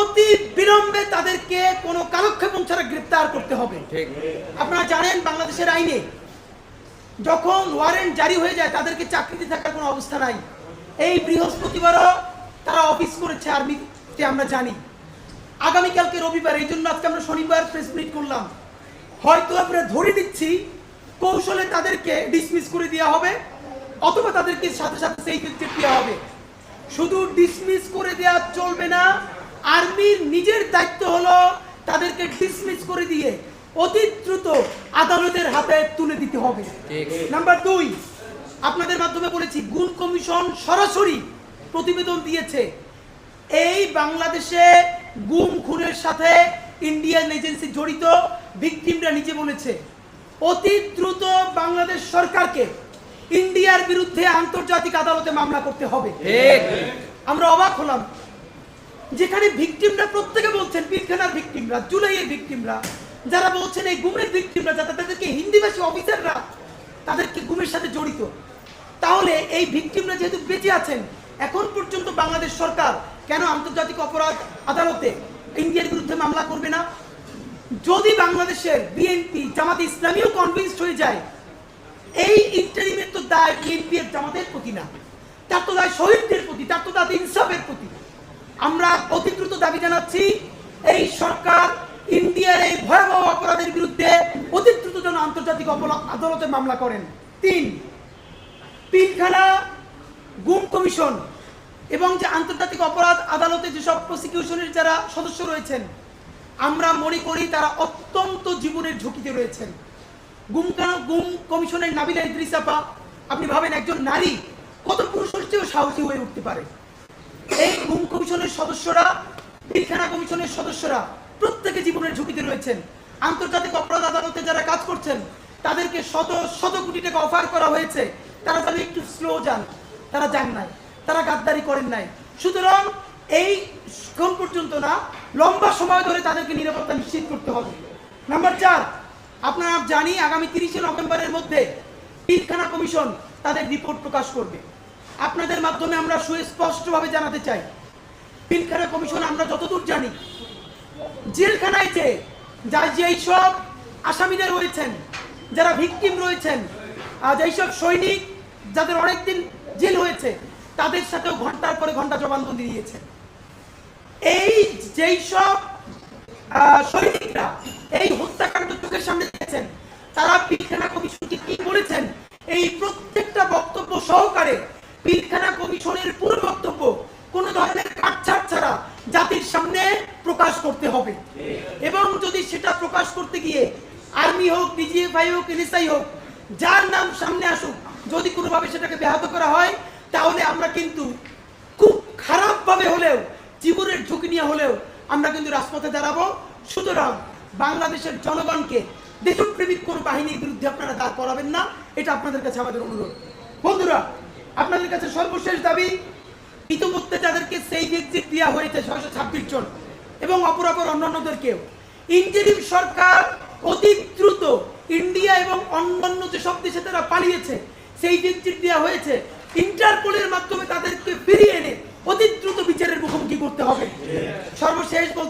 অনতি বিলম্বে তাদেরকে কোনো কালক্ষেপণ ছাড়া গ্রেপ্তার করতে হবে। আপনারা জানেন বাংলাদেশের আইনে যখন ওয়ারেন্ট জারি হয়ে যায় তাদেরকে চাকরিতে থাকার কোনো অবস্থা নাই। এই বৃহস্পতিবারও তারা অফিস করেছে আর্মিতে আমরা জানি। আগামীকালকে রবিবার এই জন্য আজকে আমরা শনিবার প্রেস মিট করলাম। হয়তো আমরা ধরে দিচ্ছি কৌশলে তাদেরকে ডিসমিস করে দেওয়া হবে অথবা তাদেরকে সাথে সাথে সেই ক্ষেত্রে দেওয়া হবে। শুধু ডিসমিস করে দেওয়া চলবে না আর্মির নিজের দায়িত্ব হলো তাদেরকে ডিসমিস করে দিয়ে অতি দ্রুত আদালতের হাতে তুলে দিতে হবে। নাম্বার দুই আপনাদের মাধ্যমে বলেছি গুণ কমিশন সরাসরি প্রতিবেদন দিয়েছে। এই বাংলাদেশে গুম খুনের সাথে ইন্ডিয়ান এজেন্সি জড়িত ভিকটিমরা নিজে বলেছে অতি দ্রুত বাংলাদেশ সরকারকে ইন্ডিয়ার বিরুদ্ধে আন্তর্জাতিক আদালতে মামলা করতে হবে। আমরা অবাক হলাম। যেখানে ভিকটিমরা প্রত্যেকে বলছেন পিলখানার ভিকটিমরা, জুলাইয়ের ভিকটিমরা, যারা বলছেন এই গুমের ভিকটিমরা যারা তাদেরকে হিন্দিভাষী অফিসাররা তাদেরকে গুমের সাথে জড়িত। তাহলে এই ভিকটিমরা যেহেতু বেঁচে আছেন, এখন পর্যন্ত বাংলাদেশ সরকার কেন আন্তর্জাতিক অপরাধ আদালতে ইন্ডিয়ার বিরুদ্ধে মামলা করবে না? যদি বাংলাদেশের বিএনপি জামাত ইসলামীও কনভিন্সড হয়ে যায়, এই ইন্টারিমের তো দায় বিএনপি এর জামাতের প্রতি না। তার তো দায় শহীদদের প্রতি, তার তো দায় ইনসাফের প্রতি। আমরা অতি দ্রুত দাবি জানাচ্ছি, এই সরকার ইন্ডিয়ার এই ভয়াবহ অপরাধের বিরুদ্ধে অতি দ্রুত যেন আন্তর্জাতিক অপরাধ আদালতে মামলা করেন। তিন, পিলখানা গুম কমিশন এবং যে আন্তর্জাতিক অপরাধ আদালতে যেসব প্রসিকিউশনের যারা সদস্য রয়েছেন, আমরা মনে করি তারা অত্যন্ত জীবনের ঝুঁকিতে রয়েছেন। গুম কা- গুম কমিশনের নাবিলা ইদ্রিসাপা আপনি ভাবেন একজন নারী কত পুরুষের চেয়েও সাহসী হয়ে উঠতে পারে? এই গুম কমিশনের সদস্যরা পিলখানা কমিশনের সদস্যরা প্রত্যেকে জীবনের ঝুঁকিতে রয়েছেন। আন্তর্জাতিক অপরাধ আদালতে যারা কাজ করছেন, তাদেরকে শত শত কোটি টাকা অফার করা হয়েছে। তারা যেন একটু স্লো যান। তারা যান নাই। তারা গাদ্দারি করেন নাই। সুতরাং এই কোন পর্যন্ত না, লম্বা সময় ধরে তাদেরকে নিরাপত্তা নিশ্চিত করতে হবে। নাম্বার চার, আপনারা জানি আগামী তিরিশে নভেম্বরের মধ্যে পিলখানা কমিশন তাদের রিপোর্ট প্রকাশ করবে। আপনাদের মাধ্যমে আমরা সুস্পষ্টভাবে জানাতে চাই। পিলখানা কমিশন, আমরা যতদূর জানি, জেলখানায় যে যা যেই আসামিরা রয়েছেন, যারা ভিকটিম রয়েছেন যেই সব সৈনিক যাদের অনেকদিন জেল হয়েছে, তাদের সাথেও ঘণ্টার পরে ঘণ্টা জবানবন্দি দিয়েছে। এই যেই সব সৈনিকরা, এই হত্যাকাণ্ড চোখের সামনে দেখেছেন, তারা পিলখানা কমিশনকে কি বলেছেন এই প্রত্যেকটা বক্তব্য সহকারে পিলখানা কমিশনের পুরো বক্তব্য কোন ধরনের কাটছাট ছাড়া জাতির সামনে প্রকাশ করতে হবে। এবং যদি সেটা প্রকাশ করতে গিয়ে আর্মি হোক, ডিজিএফআই হোক, এনএসআই হোক, যার নাম সামনে আসুক, যদি কোনোভাবে সেটাকে ব্যাহত করা হয়, তাহলে আমরা কিন্তু খুব খারাপভাবে হলেও, জীবনের ঝুঁকি নিয়ে হলেও আমরা কিন্তু রাজপথে দাঁড়াবো। সুতরাং বাংলাদেশের জনগণকে দেশপ্রেমিক কোন বাহিনীর বিরুদ্ধে আপনারা দাঁড় করাবেন না, এটা আপনাদের কাছে আমাদের অনুরোধ। বন্ধুরা, আপনাদের কাছে সর্বশেষ দাবি, ইতিমধ্যে যাদেরকে সেই এক্সিট দেওয়া হয়েছে ছয়শো ছাব্বিশ জন এবং অপরাপর অন্যান্যদেরকেও ইন্টারিম সরকার অতি দ্রুত ইন্ডিয়া এবং অন্যান্য যেসব দেশে তারা পালিয়েছে, সেই এক্সিট দেওয়া হয়েছে, ইন্টারপোলের মাধ্যমে তাদেরকে ফিরিয়ে এনে অতি দ্রুত বিচারের মুখোমুখি করতে হবে। সর্বশেষ বলতে